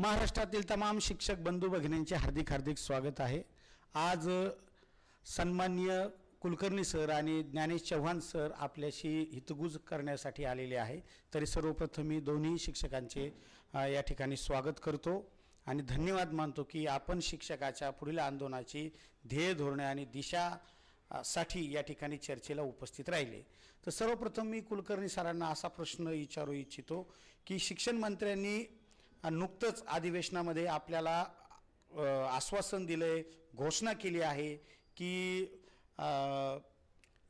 महाराष्ट्रातील तमाम शिक्षक बंधू भगिनींचे हार्दिक हार्दिक स्वागत आहे. आज सन्माननीय कुलकर्णी सर आणि ज्ञानेश चव्हाण सर आपल्याशी हितगुज करण्यासाठी आलेले आहे. तरी सर्वप्रथम मी दोन्ही शिक्षकांचे या ठिकाणी स्वागत करतो आणि धन्यवाद मानतो की आपण शिक्षकाच्या पुढील आंदोलनाची ध्येय धोरणे आणि दिशा साठी या ठिकाणी चर्चेला उपस्थित राहिले. तर सर्वप्रथम मी कुलकर्णी सरांना असा प्रश्न विचारू इच्छितो की शिक्षण मंत्र्यांनी नुकतंच अधिवेशनामध्ये आपल्याला आश्वासन आश्वासन आहे घोषणा केली आहे की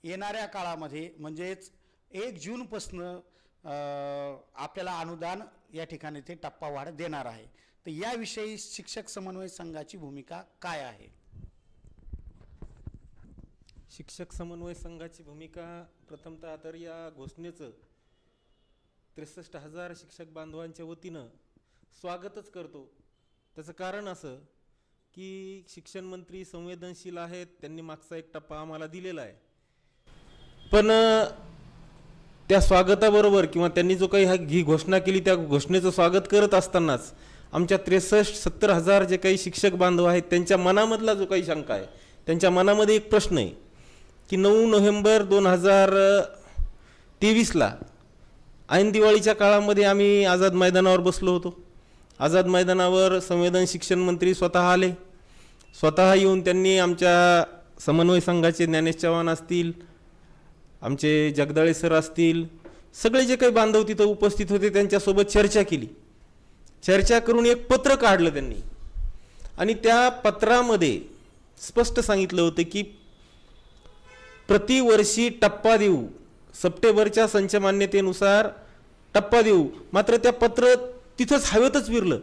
येणाऱ्या काळामध्ये म्हणजेच एक जूनपासनं आपल्याला अनुदान या ठिकाणी ते टप्पा वाढ देणार आहे. तर याविषयी शिक्षक समन्वय संघाची भूमिका काय आहे? शिक्षक समन्वय संघाची भूमिका प्रथमतः तर या घोषणेचं त्रेसष्ट हजार शिक्षक बांधवांच्या वतीनं स्वागतच करतो. त्याचं कारण असं की शिक्षण मंत्री संवेदनशील आहेत त्यांनी मागचा एक टप्पा आम्हाला दिलेला आहे. पण त्या स्वागताबरोबर किंवा त्यांनी जो काही हा ही घोषणा केली त्या घोषणेचं स्वागत करत असतानाच आमच्या त्रेसष्ट सत्तर हजार जे काही शिक्षक बांधव आहेत त्यांच्या मनामधला जो काही शंका आहे त्यांच्या मनामध्ये एक प्रश्न आहे की नऊ नोव्हेंबर दोन हजार तेवीसला ऐन दिवाळीच्या काळामध्ये आम्ही आझाद मैदानावर बसलो होतो. आझाद मैदानावर संवेदन शिक्षण मंत्री स्वतः आले. स्वतः येऊन त्यांनी आमच्या समन्वय संघाचे ज्ञानेश चव्हाण असतील आमचे जगदाळे सर असतील सगळे जे काही बांधव तिथं उपस्थित होते त्यांच्यासोबत चर्चा केली. चर्चा करून एक पत्र काढलं त्यांनी. आणि त्या पत्रामध्ये स्पष्ट सांगितलं होतं की प्रतिवर्षी टप्पा देऊ. सप्टेंबरच्या संचमान्यतेनुसार टप्पा देऊ. मात्र त्या पत्र तिथंच हवेतच विरलं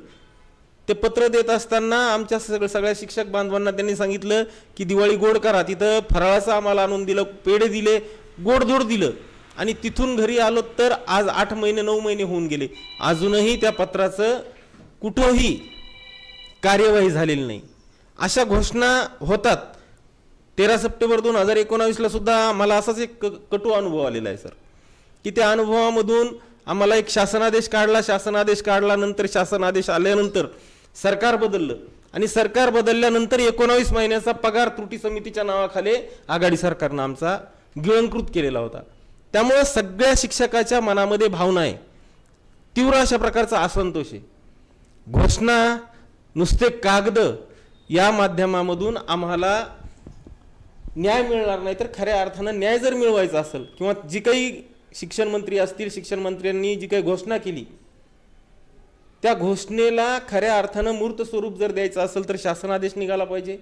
ते पत्र देत असताना आमच्या सगळ्या सगळ्या शिक्षक बांधवांना त्यांनी सांगितलं की दिवाळी गोड करा. तिथं फराळाचं आम्हाला आणून दिलं पेढे दिले गोडधोड दिलं. आणि तिथून घरी आलो तर आज आठ महिने नऊ महिने होऊन गेले. अजूनही त्या पत्राचं कुठंही कार्यवाही झालेली नाही. अशा घोषणा होतात. तेरा सप्टेंबर दोन हजार एकोणावीसला सुद्धा मला असाच एक क- कटू अनुभव आलेला आहे सर. की त्या अनुभवामधून आम्हाला एक शासनादेश काढला शासनादेश काढला नंतर शासनादेश आल्यानंतर सरकार बदललं. आणि सरकार बदलल्यानंतर एकोणावीस महिन्याचा पगार त्रुटी समितीच्या नावाखाली आघाडी सरकारनं आमचा गिळंकृत केलेला होता. त्यामुळे सगळ्या शिक्षकाच्या मनामध्ये भावना आहे. तीव्र अशा प्रकारचा असंतोष आहे. घोषणा नुसते कागद या माध्यमामधून आम्हाला न्याय मिळणार नाही तर खऱ्या अर्थानं न्याय जर मिळवायचा असेल किंवा जी काही शिक्षण मंत्री असतील शिक्षण मंत्र्यांनी जी काही घोषणा केली त्या घोषणेला खऱ्या अर्थानं मूर्त स्वरूप जर द्यायचं असेल तर शासनादेश निघाला पाहिजे.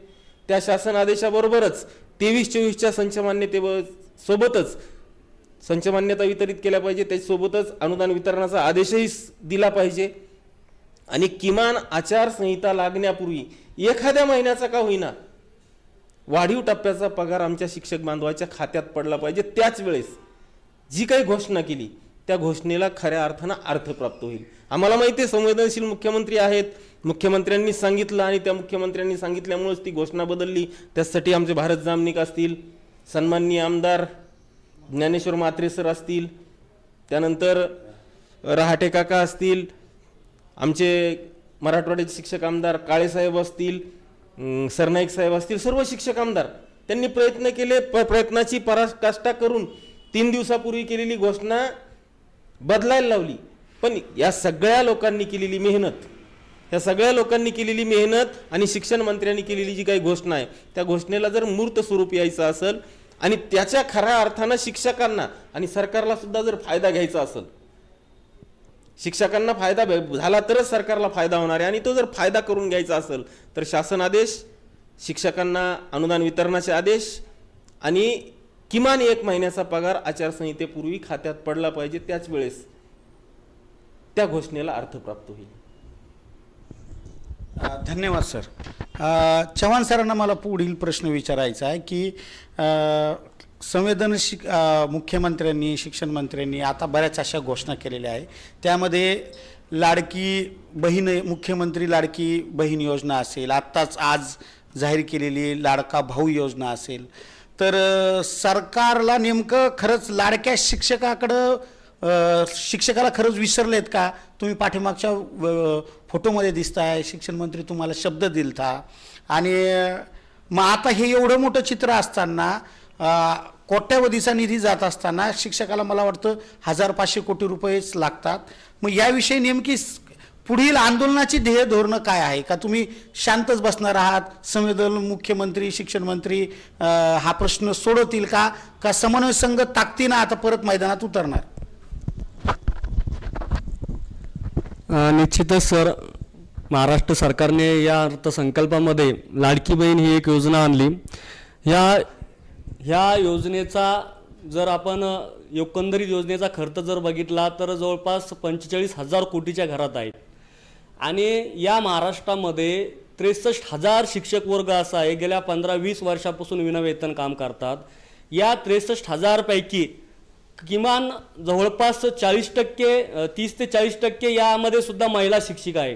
त्या शासन आदेशाबरोबरच तेवीस चोवीसच्या संचमान्यते सोबतच संचमान्यता वितरित केल्या पाहिजे त्याच्यासोबतच अनुदान वितरणाचा आदेशही दिला पाहिजे. आणि किमान आचारसंहिता लागण्यापूर्वी एखाद्या महिन्याचा का होईना वाढीव टप्प्याचा पगार आमच्या शिक्षक बांधवाच्या खात्यात पडला पाहिजे त्याच वेळेस. जी काही घोषणा केली त्या घोषणेला खऱ्या अर्थानं अर्थ प्राप्त होईल. आम्हाला माहिती आहे संवेदनशील मुख्यमंत्री आहेत. मुख्यमंत्र्यांनी सांगितलं आणि त्या मुख्यमंत्र्यांनी सांगितल्यामुळेच ती घोषणा बदलली. त्यासाठी आमचे भारत जामनिक असतील सन्माननीय आमदार ज्ञानेश्वर म्हात्रे सर असतील त्यानंतर रहाटे काका असतील आमचे मराठवाड्याचे शिक्षक आमदार काळेसाहेब असतील सरनाईक साहेब असतील सर्व शिक्षक आमदार त्यांनी प्रयत्न केले प- प्रयत्नाची पराकाष्ठा करून तीन दिवसापूर्वी केलेली घोषणा बदलायला लावली. पण या सगळ्या लोकांनी केलेली मेहनत या सगळ्या लोकांनी केलेली मेहनत आणि शिक्षण मंत्र्यांनी केलेली जी काही घोषणा आहे त्या घोषणेला जर मूर्त स्वरूप यायचं असेल आणि त्याच्या खऱ्या अर्थानं शिक्षकांना आणि सरकारला सुद्धा जर फायदा घ्यायचा असेल शिक्षकांना फायदा भे- झाला तरच सरकारला फायदा होणार आहे आणि तो जर फायदा करून घ्यायचा असेल तर शासन आदेश शिक्षकांना अनुदान वितरणाचे आदेश आणि किमान एक महिन्याचा पगार आचारसंहितेपूर्वी खात्यात पडला पाहिजे त्याच वेळेस त्या घोषणेला अर्थ प्राप्त होईल. धन्यवाद सर. चव्हाण सरांना मला पुढील प्रश्न विचारायचा आहे की संवेदनशील मुख्यमंत्र्यांनी शिक्षण मंत्र्यांनी आता बऱ्याच अशा घोषणा केलेल्या आहे त्यामध्ये लाडकी बहीण मुख्यमंत्री लाडकी बहीण योजना असेल आत्ताच आज जाहीर केलेली लाडका भाऊ योजना असेल तर सरकारला नेमकं खरंच लाडक्या शिक्षकाकडं शिक्षकाला खरंच विसरलेत का? तुम्ही पाठीमागच्या अ, फोटोमध्ये दिसताय शिक्षण मंत्री तुम्हाला शब्द दिलता. आणि मग आता हे एवढं मोठं चित्र असताना कोट्यावधीचा निधी जात असताना शिक्षकाला मला वाटतं हजार पाचशे कोटी रुपयेच लागतात. मग याविषयी नेमकी पुढील आंदोलनाची ध्येय धोरणं काय आहे? का तुम्ही शांतच बसणार आहात? संवेदन मुख्यमंत्री शिक्षण मंत्री हा प्रश्न सोडवतील का? का समन्वय संघ ताकदीनं आता परत मैदानात उतरणार? निश्चितच सर. महाराष्ट्र सरकारने या अर्थसंकल्पामध्ये लाडकी बहीण ही एक योजना आणली. या ह्या योजनेचा जर आपण एकंदरीत योजनेचा खर्च जर बघितला तर जवळपास पंचेचाळीस हजार कोटीच्या घरात आहेत आणि या महाराष्ट्रामध्ये त्रेसष्ट हजार शिक्षक वर्ग असा आहे. गेल्या पंधरा वीस वर्षापासून विनावेतन काम करतात. या त्रेसष्ट हजारपैकी किमान जवळपास चाळीस टक्के तीस ते चाळीस टक्के यामध्ये सुद्धा महिला शिक्षिका आहे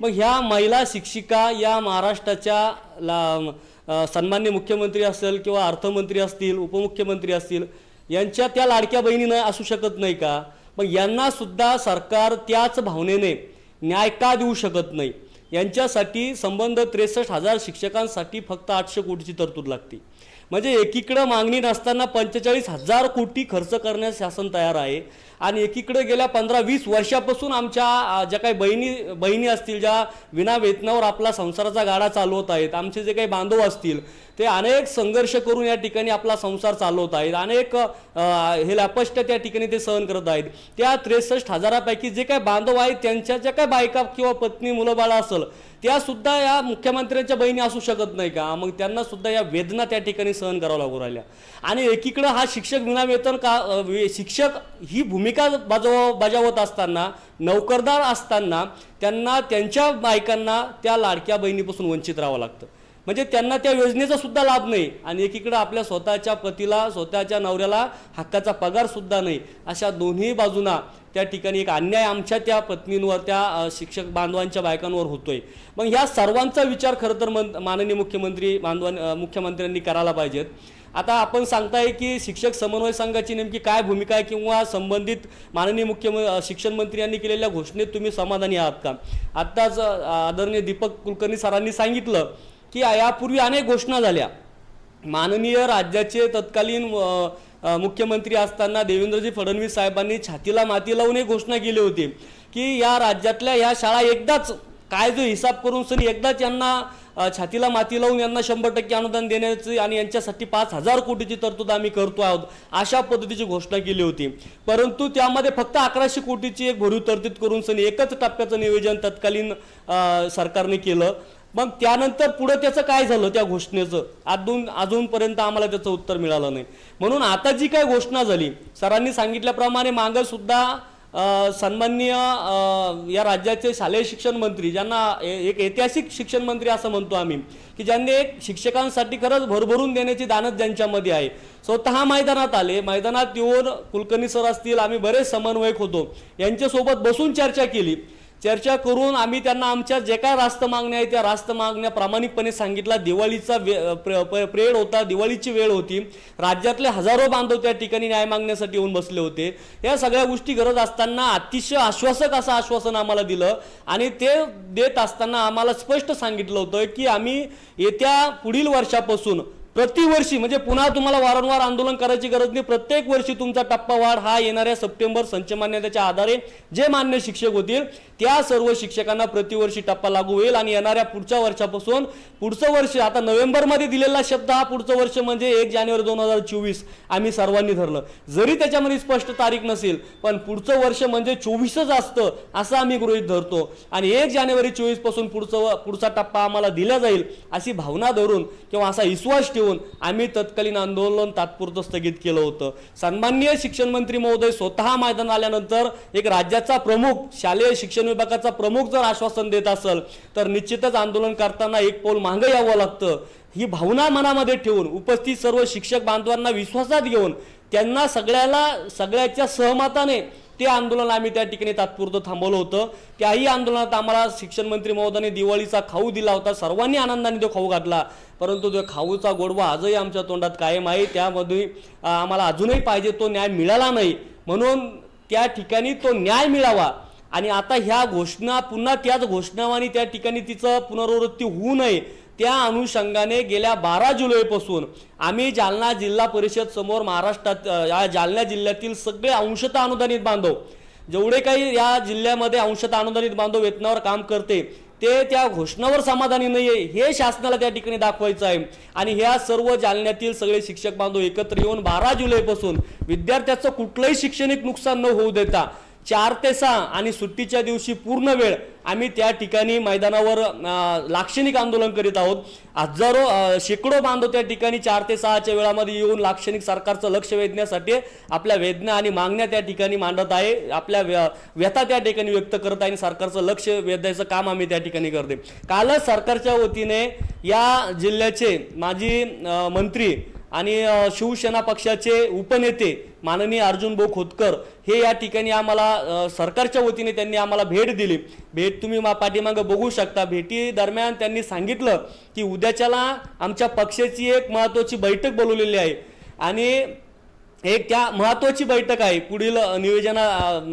मग ह्या महिला शिक्षिका या महाराष्ट्राच्या ला सन्मान्य मुख्यमंत्री असेल किंवा अर्थमंत्री असतील उपमुख्यमंत्री असतील यांच्या त्या लाडक्या बहिणीनं असू शकत नाही का? मग यांना सुद्धा सरकार त्याच भावनेने न्याय का देऊ शकत नाही? यांच्यासाठी संबंध त्रेसष्ट हजार शिक्षकांसाठी फक्त आठशे कोटीची तरतूद लागते. म्हणजे एकीकडं मागणी नसताना पंचेचाळीस हजार कोटी खर्च करण्यास शासन तयार आहे. आणि एकीकडे गेल्या पंधरा वीस वर्षापासून आमच्या ज्या काही बहिणी बहिणी असतील ज्या विना वेतनावर आपला संसाराचा गाडा चालवत आहेत आमचे जे काही बांधव असतील ते अनेक संघर्ष करून या ठिकाणी आपला संसार चालवत आहेत. अनेक हे लापष्ट त्या ठिकाणी ते सहन करत आहेत. त्या त्रेसष्ट हजारापैकी जे काही बांधव आहेत त्यांच्या ज्या काही बायका किंवा पत्नी मुलं बाळा असेल त्या सुद्धा या मुख्यमंत्र्यांच्या बहिणी असू शकत नाही का? मग त्यांना सुद्धा या वेदना त्या ठिकाणी सहन करावं लागू राहिल्या. आणि एकीकडं हा शिक्षक विनावेतन का शिक्षक ही भूमिका बजाव बजावत असताना नोकरदार असताना त्यांना त्यांच्या बायकांना त्या लाडक्या बहिणीपासून वंचित राहावं लागतं. म्हणजे त्यांना त्या योजनेचा सुद्धा लाभ नाही. आणि एकीकडे आपल्या स्वतःच्या पतीला स्वतःच्या नवऱ्याला हक्काचा पगार सुद्धा नाही. अशा दोन्ही बाजूंना त्या ठिकाणी एक अन्याय आमच्या त्या पत्नींवर त्या शिक्षक बांधवांच्या बायकांवर होतोय. मग ह्या सर्वांचा विचार खरं तर मन माननीय मुख्यमंत्री बांधवां मुख्यमंत्र्यांनी करायला पाहिजेत. आता आपण सांगताय की शिक्षक समन्वय संघाची नेमकी काय भूमिका आहे किंवा संबंधित माननीय मुख्यम शिक्षण मंत्री यांनी केलेल्या घोषणेत तुम्ही समाधानी आहात का? आत्ताच आदरणीय दीपक कुलकर्णी सरांनी सांगितलं की यापूर्वी अनेक घोषणा झाल्या. माननीय राज्याचे तत्कालीन मुख्यमंत्री असताना देवेंद्रजी फडणवीस साहेबांनी छातीला माती लावून एक घोषणा केली होती की या राज्यातल्या या शाळा एकदाच काय जो हिसाब करून सनी एकदाच यांना छातीला माती लावून यांना शंभर टक्के अनुदान देण्याची आणि यांच्यासाठी पाच हजार कोटीची तरतूद आम्ही करतो आहोत अशा पद्धतीची घोषणा केली होती. परंतु त्यामध्ये फक्त अकराशे कोटीची एक भरीव तरतूद करून सनी एकच टप्प्याचं नियोजन तत्कालीन सरकारने केलं. मग त्यानंतर पुढं त्याचं काय झालं त्या घोषणेचं? अजून अजूनपर्यंत आम्हाला त्याचं उत्तर मिळालं नाही. म्हणून आता जी काय घोषणा झाली सरांनी सांगितल्याप्रमाणे मागं सुद्धा सन्माननीय या राज्याचे शालेय शिक्षण मंत्री ज्यांना ए- एक ऐतिहासिक शिक्षण मंत्री असं म्हणतो आम्ही की ज्यांनी एक शिक्षकांसाठी खरंच भरभरून देण्याची दानत ज्यांच्यामध्ये आहे. स्वतः मैदानात आले. मैदानात येऊन कुलकर्णी सर असतील आम्ही बरेच समन्वयक होतो. यांच्यासोबत बसून चर्चा केली. चर्चा करून आम्ही त्यांना आमच्या जे काय रास्त मागण्या आहेत त्या रास्त मागण्या प्रामाणिकपणे सांगितला. दिवाळीचा वे- प्र- प्रेड होता दिवाळीची वेळ होती. राज्यातले हजारो बांधव त्या ठिकाणी न्याय मागण्यासाठी येऊन बसले होते. या सगळ्या गोष्टी गरज असताना अतिशय आश्वासक असं आश्वासन आम्हाला दिलं आणि ते देत असताना आम्हाला स्पष्ट सांगितलं होतं की आम्ही येत्या पुढील वर्षापासून प्रतिवर्षी म्हणजे पुन्हा तुम्हाला वारंवार आंदोलन करायची गरज नाही. प्रत्येक वर्षी तुमचा टप्पा वाढ हा येणाऱ्या सप्टेंबर संच मान्यतेच्या आधारे जे मान्य शिक्षक होतील त्या सर्व शिक्षकांना प्रतिवर्षी टप्पा लागू होईल. आणि येणाऱ्या पुढच्या वर्षापासून पुढचं वर्ष आता नोव्हेंबरमध्ये दिलेला शब्द हा पुढचं वर्ष म्हणजे एक जानेवारी दोन हजार चोवीस. आम्ही सर्वांनी धरलं. जरी त्याच्यामध्ये स्पष्ट तारीख नसेल पण पुढचं वर्ष म्हणजे चोवीसच असतं असं आम्ही गृहित धरतो. आणि एक जानेवारी चोवीसपासून पुढचं पुढचा टप्पा आम्हाला दिला जाईल अशी भावना धरून किंवा असा विश्वास ठेवून आम्ही तत्कालीन आंदोलन तात्पुरतं स्थगित केलं होतं. सन्माननीय शिक्षण मंत्री महोदय स्वतः मैदान आल्यानंतर एक राज्याचा प्रमुख शालेय शिक्षण विभागाचा प्रमुख जर आश्वासन देत असेल तर निश्चितच आंदोलन करताना एक पाऊल मागं यावं लागतं. ही भावना मनामध्ये ठेवून उपस्थित सर्व शिक्षक बांधवांना विश्वासात घेऊन त्यांना सगळ्याला सगळ्याच्या सहमताने ते आंदोलन आम्ही त्या ठिकाणी तात्पुरतं थांबवलं होतं. त्याही आंदोलनात आम्हाला शिक्षण मंत्री महोदयाने दिवाळीचा खाऊ दिला होता. सर्वांनी आनंदाने तो खाऊ घातला. परंतु तो खाऊचा गोडवा आजही आमच्या तोंडात कायम आहे त्यामध्ये आम्हाला अजूनही पाहिजे तो न्याय मिळाला नाही. म्हणून त्या ठिकाणी तो न्याय मिळावा. आणि आता ह्या घोषणा पुन्हा त्याच घोषणावानी त्या ठिकाणी तिचं पुनरावृत्ती होऊ नये. त्या अनुषंगाने गेल्या बारा जुलैपासून आम्ही जालना जिल्हा परिषद समोर महाराष्ट्रात या जालना जिल्ह्यातील सगळे अंशतः अनुदानित बांधव जेवढे काही या जिल्ह्यामध्ये अंशतः अनुदानित बांधव वेतनावर काम करते ते त्या घोषणावर समाधानी नाही आहे हे शासनाला त्या ठिकाणी दाखवायचं आहे. आणि ह्या सर्व जालन्यातील सगळे शिक्षक बांधव एकत्र येऊन बारा जुलैपासून विद्यार्थ्याचं कुठलंही शैक्षणिक नुकसान न होऊ देता चार ते सहा आणि सुट्टीच्या दिवशी पूर्ण वेळ आम्ही त्या ठिकाणी मैदानावर लाक्षणिक आंदोलन करीत आहोत. हजारो शेकडो बांधव त्या ठिकाणी चार ते सहाच्या वेळामध्ये येऊन लाक्षणिक सरकारचं लक्ष वेधण्यासाठी आपल्या वेदना आणि मागण्या त्या ठिकाणी मांडत आहे. आपल्या व्य- व्यथा त्या ठिकाणी व्यक्त करत आहे आणि सरकारचं लक्ष वेधायचं काम आम्ही त्या ठिकाणी करते कालच सरकारच्या वतीने या जिल्ह्याचे माजी मंत्री आणि शिवसेना पक्षाचे उपनेते माननीय अर्जुन भाऊ खोतकर हे या ठिकाणी आम्हाला सरकारच्या वतीने त्यांनी आम्हाला भेट दिली. भेट तुम्ही मा पाठीमागं बघू शकता. भेटी दरम्यान त्यांनी सांगितलं की उद्याच्याला आमच्या पक्षाची एक महत्त्वाची बैठक बोलवलेली आहे. आणि एक त्या महत्त्वाची बैठक आहे पुढील नियोजना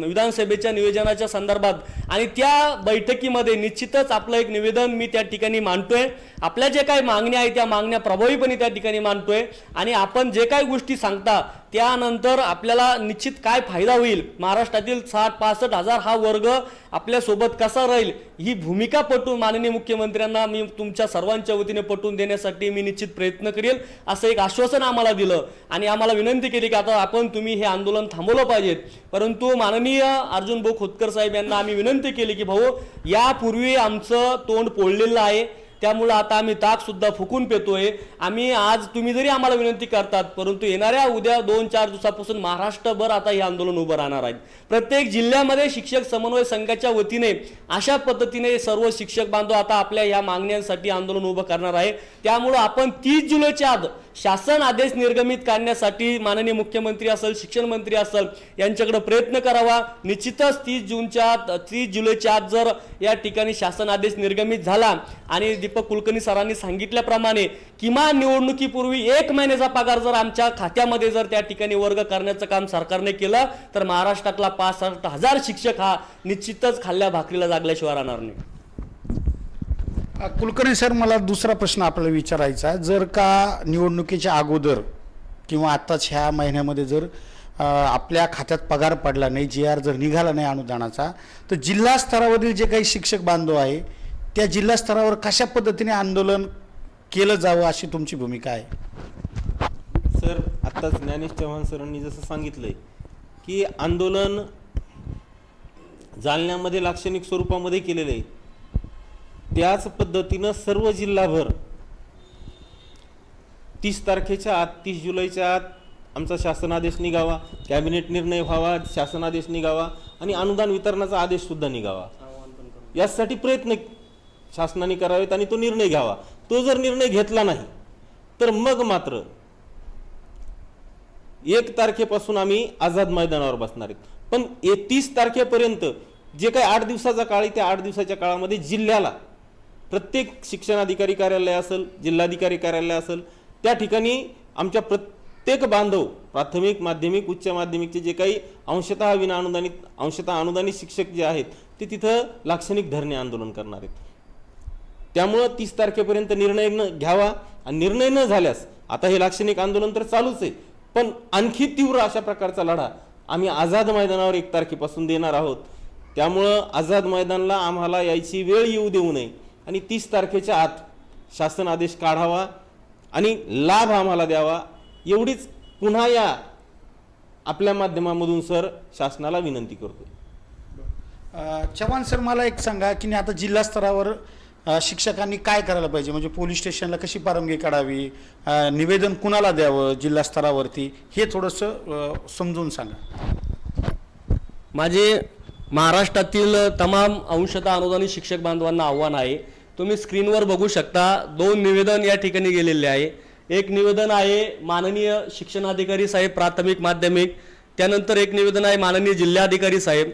विधानसभेच्या नियोजनाच्या संदर्भात. आणि त्या बैठकीमध्ये निश्चितच आपलं एक निवेदन मी त्या ठिकाणी मांडतोय. आपल्या जे काही मागण्या आहेत त्या मागण्या प्रभावीपणे त्या ठिकाणी मांडतोय. आणि आपण जे काही गोष्टी सांगता त्यानंतर आपल्याला निश्चित काय फायदा होईल? महाराष्ट्रातील साठ पासष्ट हजार हा वर्ग आपल्यासोबत कसा राहील? ही भूमिका पटवून माननीय मुख्यमंत्र्यांना मी तुमच्या सर्वांच्या वतीने पटवून देण्यासाठी मी निश्चित प्रयत्न करेल असं एक आश्वासन आम्हाला दिलं. आणि आम्हाला विनंती केली की आता आपण तुम्ही हे आंदोलन थांबवलं पाहिजेत. परंतु माननीय अर्जुन भाऊ खोतकर साहेब यांना आम्ही विनंती केली की भाऊ यापूर्वी आमचं तोंड पोळलेलं आहे. त्यामुळं आता आम्ही ताकसुद्धा फुकून पेतोय. आम्ही आज तुम्ही जरी आम्हाला विनंती करतात परंतु येणाऱ्या उद्या दोन चार दिवसापासून महाराष्ट्रभर आता हे आंदोलन उभं राहणार आहे. प्रत्येक जिल्ह्यामध्ये शिक्षक समन्वय संघाच्या वतीने अशा पद्धतीने सर्व शिक्षक बांधव आता आपल्या या मागण्यांसाठी आंदोलन उभं करणार आहे. त्यामुळं आपण तीस जुलैच्या आत शासन आदेश निर्गमित करण्यासाठी माननीय मुख्यमंत्री असेल शिक्षण मंत्री असेल यांच्याकडे प्रयत्न करावा. निश्चितच तीस जूनच्या आत तीस जुलैच्या आत जर या ठिकाणी शासन आदेश निर्गमित झाला आणि दीपक कुलकर्णी सरांनी सांगितल्याप्रमाणे किमान निवडणुकीपूर्वी एक महिन्याचा पगार जर आमच्या खात्यामध्ये जर त्या ठिकाणी वर्ग करण्याचं काम सरकारने केलं तर महाराष्ट्रातला पासष्ट हजार शिक्षक हा निश्चितच खाल्ल्या भाकरीला जागल्याशिवाय राहणार नाही. कुलकर्णी सर मला दुसरा प्रश्न आपल्याला विचारायचा आहे. जर का निवडणुकीच्या अगोदर किंवा आत्ताच ह्या महिन्यामध्ये जर आपल्या खात्यात पगार पडला नाही जी आर जर निघाला नाही अनुदानाचा तर जिल्हा स्तरावरील जे काही शिक्षक बांधव आहे त्या जिल्हा स्तरावर कशा पद्धतीने आंदोलन केलं जावं अशी तुमची भूमिका आहे? सर आत्ताच ज्ञानेश चव्हाण सरांनी जसं सांगितलंय की आंदोलन जालन्यामध्ये लाक्षणिक स्वरूपामध्ये केलेलं आहे. त्याच पद्धतीनं सर्व जिल्हाभर तीस तारखेच्या आत तीस जुलैच्या आत आमचा शासनादेश निघावा कॅबिनेट निर्णय व्हावा शासनादेश निघावा आणि अनुदान वितरणाचा आदेश सुद्धा निघावा. यासाठी प्रयत्न शासनाने करावेत आणि तो निर्णय घ्यावा. तो जर निर्णय घेतला नाही तर मग मात्र एक तारखेपासून आम्ही आझाद मैदानावर बसणार आहेत. पण तीस तारखेपर्यंत जे काही आठ दिवसाचा काळ आहे त्या आठ दिवसाच्या काळामध्ये जिल्ह्याला प्रत्येक शिक्षणाधिकारी कार्यालय असेल जिल्हाधिकारी कार्यालय असेल त्या ठिकाणी आमच्या प्रत्येक बांधव प्राथमिक माध्यमिक उच्च माध्यमिकचे जे काही अंशतः विना अनुदानित अंशतः अनुदानित शिक्षक जे आहेत ते तिथं लाक्षणिक धरणे आंदोलन करणार आहेत. त्यामुळं तीस तारखेपर्यंत निर्णय न घ्यावा आणि निर्णय न झाल्यास आता हे लाक्षणिक आंदोलन तर चालूच आहे पण आणखी तीव्र अशा प्रकारचा लढा आम्ही आझाद मैदानावर एक तारखेपासून देणार आहोत. त्यामुळं आझाद मैदानला आम्हाला यायची वेळ येऊ देऊ नये. आणि तीस तारखेच्या आत शासन आदेश काढावा आणि लाभ आम्हाला द्यावा एवढीच पुन्हा या आपल्या माध्यमामधून सर शासनाला विनंती करतोय अ, चव्हाण सर मला एक सांगा की नाही आता जिल्हा स्तरावर शिक्षकांनी काय करायला पाहिजे? म्हणजे पोलीस स्टेशनला कशी परवानगी काढावी? निवेदन कुणाला द्यावं जिल्हा स्तरावरती? हे थोडंसं समजून सांगा. माझे महाराष्ट्रातील तमाम अंशतः अनुदानित शिक्षक बांधवांना आव्हान आहे तुम्ही स्क्रीनवर बघू शकता दोन निवेदन या ठिकाणी गेलेले आहे. एक निवेदन आहे माननीय शिक्षणाधिकारी साहेब प्राथमिक माध्यमिक त्यानंतर एक निवेदन आहे माननीय जिल्हाधिकारी साहेब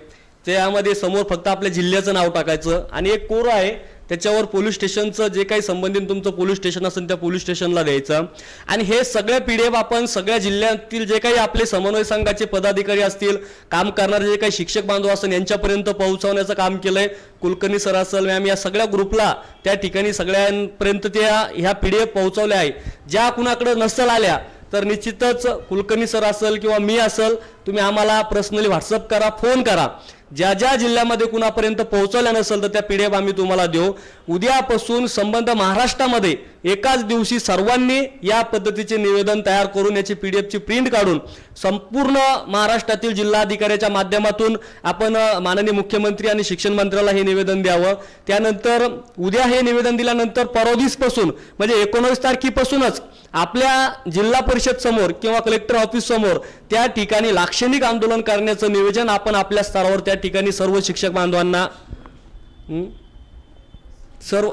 त्यामध्ये समोर फक्त आपल्या जिल्ह्याचं नाव टाकायचं आणि एक कोर आहे त्याच्यावर पोलीस स्टेशनचं जे काही संबंधित तुमचं पोलीस स्टेशन असेल त्या पोलीस स्टेशनला द्यायचं. आणि हे सगळ्या पी डी एफ आपण सगळ्या जिल्ह्यातील जे काही आपले समन्वय संघाचे पदाधिकारी असतील काम करणारे जे काही शिक्षक बांधव असतील यांच्यापर्यंत पोहोचवण्याचं काम केलंय. कुलकर्णी सर असेल मॅम या सगळ्या ग्रुपला त्या ठिकाणी सगळ्यांपर्यंत त्या ह्या पी डी एफ पोहोचवल्या आहे ज्या कुणाकडे नसल आल्या तर निश्चितच कुलकर्णी सर असेल किंवा मी असेल तुम्ही आम्हाला पर्सनली व्हॉट्सअप करा फोन करा. ज्या ज्या जिल्ह्यामध्ये कुणापर्यंत पोहोचवल्या नसेल तर त्या पी डी एफ आम्ही तुम्हाला देऊ. उद्यापासून संबंध महाराष्ट्रामध्ये एकाच दिवशी सर्वांनी या पद्धतीचे निवेदन तयार करून याची पी डी एफची प्रिंट काढून संपूर्ण महाराष्ट्रातील जिल्हाधिकाऱ्याच्या माध्यमातून आपण माननीय मुख्यमंत्री आणि शिक्षण मंत्र्याला हे निवेदन द्यावं. त्यानंतर उद्या हे निवेदन दिल्यानंतर परवधीसपासून म्हणजे एकोणवीस तारखेपासूनच आपल्या जिल्हा परिषद समोर किंवा कलेक्टर ऑफिस समोर त्या ठिकाणी लाक्षणिक आंदोलन करण्याचं निवेदन आपण आपल्या स्तरावर त्या ठिकाणी सर्व शिक्षक बांधवांना सर्व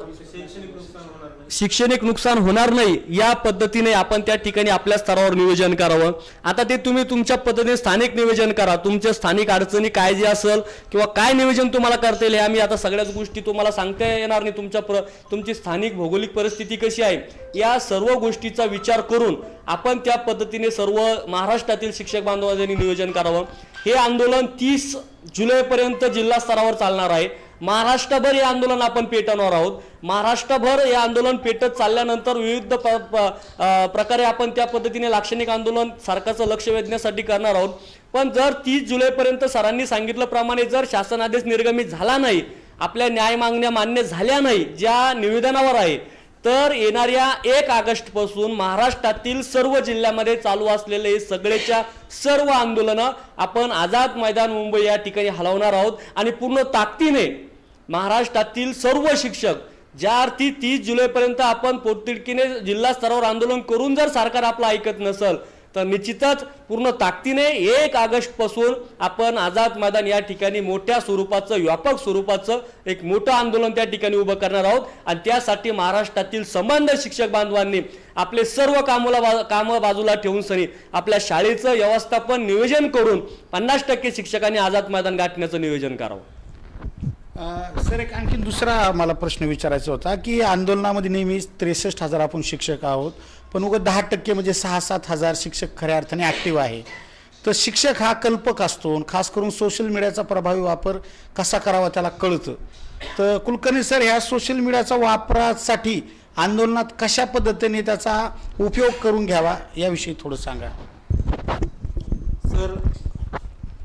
शैक्षणिक नुकसान होणार नाही या पद्धतीने आपण त्या ठिकाणी आपल्या स्तरावर नियोजन करावं. आता ते तुम्ही तुमच्या पद्धतीने स्थानिक नियोजन करा. तुमच्या स्थानिक अडचणी काय जे असेल किंवा काय नियोजन तुम्हाला करता येईल हे आम्ही आता सगळ्याच गोष्टी तुम्हाला सांगता येणार नाही. तुमच्या प्र तुमची स्थानिक भौगोलिक परिस्थिती कशी आहे या सर्व गोष्टीचा विचार करून आपण त्या पद्धतीने सर्व महाराष्ट्रातील शिक्षक बांधवांनी नियोजन करावं. हे आंदोलन तीस जुलैपर्यंत जिल्हा स्तरावर चालणार आहे. महाराष्ट्रभर हे आंदोलन आपण पेटवणार आहोत. महाराष्ट्रभर हे आंदोलन पेटत चालल्यानंतर विविध प- प- प्रकारे आपण त्या पद्धतीने लाक्षणिक आंदोलन सरकारचं लक्ष वेधण्यासाठी करणार आहोत. पण जर तीस जुलैपर्यंत सरांनी सांगितल्याप्रमाणे जर शासन आदेश निर्गमित झाला नाही आपल्या न्याय मागण्या मान्य झाल्या नाही ज्या निवेदनावर आहे तर येणाऱ्या एक ऑगस्टपासून महाराष्ट्रातील सर्व जिल्ह्यामध्ये चालू असलेले सगळेच्या सर्व आंदोलनं आपण आझाद मैदान मुंबई या ठिकाणी हलवणार आहोत. आणि पूर्ण ताकदीने महाराष्ट्रातील सर्व शिक्षक ज्या अर्थी तीस जुलैपर्यंत आपण पोटतिडकीने जिल्हा स्तरावर आंदोलन करून जर सरकार आपलं ऐकत नसल तर निश्चितच पूर्ण ताकदीने एक ऑगस्टपासून आपण आझाद मैदान या ठिकाणी मोठ्या स्वरूपाचं व्यापक स्वरूपाचं एक मोठं आंदोलन त्या ठिकाणी उभं करणार आहोत. आणि त्यासाठी महाराष्ट्रातील संबंध शिक्षक बांधवांनी आपले सर्व कामाला बा कामं बाजूला ठेवून सनी आपल्या शाळेचं व्यवस्थापन नियोजन करून पन्नास टक्के शिक्षकांनी आझाद मैदान गाठण्याचं नियोजन करावं. सर एक आणखी दुसरा मला प्रश्न विचारायचा होता की आंदोलनामध्ये नेहमी त्रेसष्ट हजार आपण शिक्षक आहोत पण उगा दहा टक्के म्हणजे सहा सात हजार शिक्षक खऱ्या अर्थाने ॲक्टिव्ह आहे. तर शिक्षक हा कल्पक असतो आणि खास करून सोशल मीडियाचा प्रभावी वापर कसा करावा त्याला कळतं. तर कुलकर्णी सर ह्या सोशल मीडियाचा वापरासाठी आंदोलनात कशा पद्धतीने त्याचा उपयोग करून घ्यावा याविषयी थोडं सांगा. सर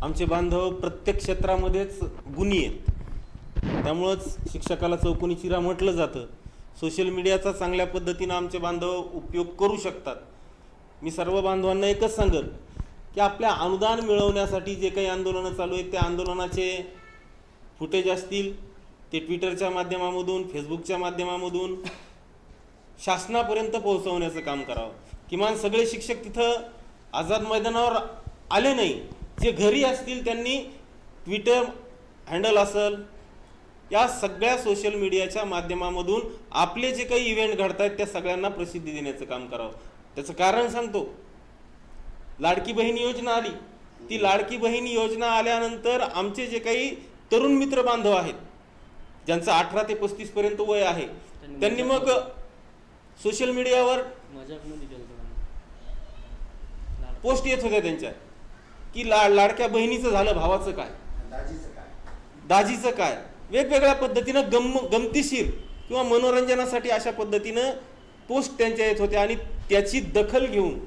आमचे बांधव प्रत्येक क्षेत्रामध्येच गुणी आहेत. त्यामुळंच शिक्षकाला चौकोनी चिरा म्हटलं जातं. सोशल मीडियाचा चांगल्या पद्धतीनं आमचे बांधव उपयोग करू शकतात. मी सर्व बांधवांना एकच सांगत की आपल्या अनुदान मिळवण्यासाठी जे काही आंदोलनं चालू आहेत त्या आंदोलनाचे फुटेज असतील ते ट्विटरच्या माध्यमामधून फेसबुकच्या माध्यमामधून शासनापर्यंत पोहोचवण्याचं काम करावं. किमान सगळे शिक्षक तिथं आझाद मैदानावर आले नाही. जे घरी असतील त्यांनी ट्विटर हँडल असेल या सगळ्या सोशल मीडियाच्या माध्यमामधून आपले जे काही इव्हेंट घडत आहेत त्या सगळ्यांना प्रसिद्धी देण्याचं काम करावं. त्याचं कारण सांगतो. लाडकी बहीण योजना आली. ती लाडकी बहीण योजना आल्यानंतर आमचे जे काही तरुण मित्र बांधव आहेत ज्यांचं अठरा ते पस्तीस पर्यंत वय आहे त्यांनी मग सोशल मीडियावर पोस्ट येत होत्या त्यांच्या की ला लाडक्या बहिणीचं झालं भावाचं काय? दाजीचं काय? वेगवेगळ्या पद्धतीनं गम गमतीशीर किंवा मनोरंजनासाठी अशा पद्धतीनं पोस्ट त्यांच्या येत होत्या आणि त्याची दखल घेऊन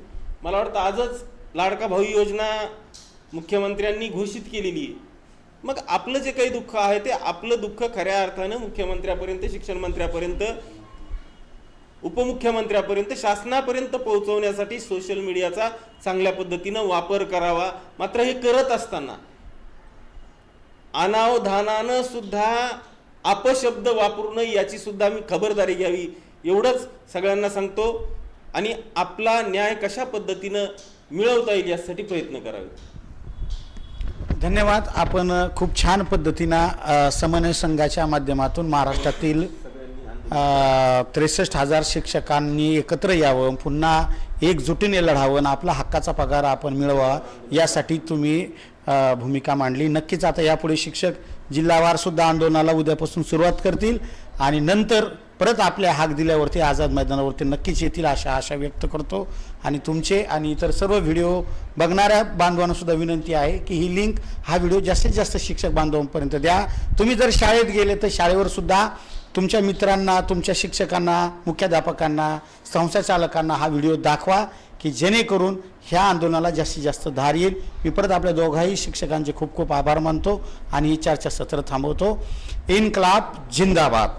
मला वाटतं आजच लाडका भाऊ योजना मुख्यमंत्र्यांनी घोषित केलेली आहे. मग आपलं जे काही दुःख आहे ते आपलं दुःख खऱ्या अर्थानं मुख्यमंत्र्यापर्यंत शिक्षण मंत्र्यापर्यंत उपमुख्यमंत्र्यापर्यंत शासनापर्यंत पोहोचवण्यासाठी सोशल मीडियाचा चांगल्या पद्धतीनं वापर करावा. मात्र हे करत असताना अनावधानानं सुद्धा अपशब्द वापरू नये याची सुद्धा मी खबरदारी घ्यावी एवढंच सगळ्यांना सांगतो. आणि आपला न्याय कशा पद्धतीनं मिळवता येईल यासाठी प्रयत्न करावे. धन्यवाद. आपण खूप छान पद्धतीनं समन्वय संघाच्या माध्यमातून महाराष्ट्रातील त्रेसष्ट हजार शिक्षकांनी एकत्र यावं पुन्हा एकजुटीने लढावं आणि आपला हक्काचा पगार आपण मिळवा यासाठी तुम्ही भूमिका मांडली. नक्कीच आता यापुढे शिक्षक जिल्हावारसुद्धा आंदोलनाला उद्यापासून सुरुवात करतील आणि नंतर परत आपल्या हाक दिल्यावरती आझाद मैदानावरती नक्कीच येतील अशा आशा व्यक्त करतो. आणि तुमचे आणि इतर सर्व व्हिडिओ बघणाऱ्या बांधवांनासुद्धा विनंती आहे की ही लिंक हा व्हिडिओ जास्तीत जास्त शिक्षक बांधवांपर्यंत द्या. तुम्ही जर शाळेत गेले तर शाळेवर सुद्धा तुमच्या मित्रांना तुमच्या शिक्षकांना मुख्याध्यापकांना संस्थाचालकांना हा व्हिडिओ दाखवा. की जेणेकरून ह्या आंदोलनाला जास्तीत जास्त धार येईल. मी परत आपल्या दोघाही शिक्षकांचे खूप खूप आभार मानतो आणि ही चर्चासत्र थांबवतो. इन्कलाब जिंदाबाद.